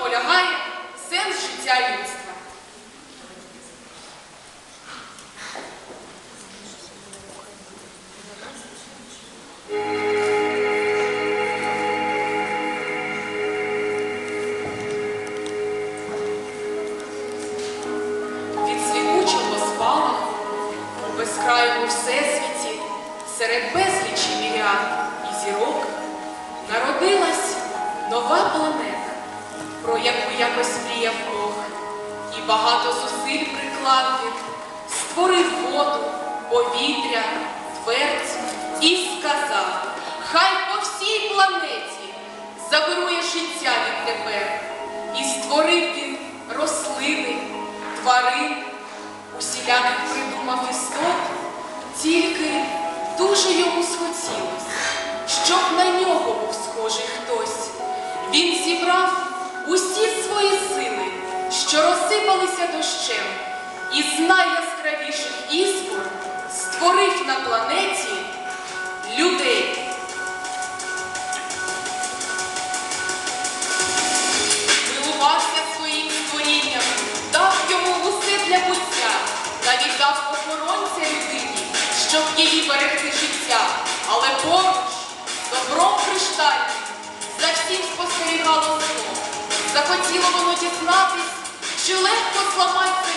полягає сенс життя людства. Від світучого спала у безкрайому всесвіті серед безлічі мірян і зірок народилась нова планета про яку якось мріяв Бог, і багато зусиль приклав створив воду, повітря, твердь і сказав, хай по всій планеті завирує життя відтепер. І створив він рослини, тварин, усіляких придумав істот, тільки дуже йому схотілось, щоб на нього був схожий хтось. Він зібрав усі свої сили, що розсипалися дощем, і з найяскравіших іскор створив на планеті людей. Милувався своїм створінням, дав йому усе для буття, навіть дав охоронця людині, щоб її берегти життя, Захотіло воно дізнатись, чи легко зламать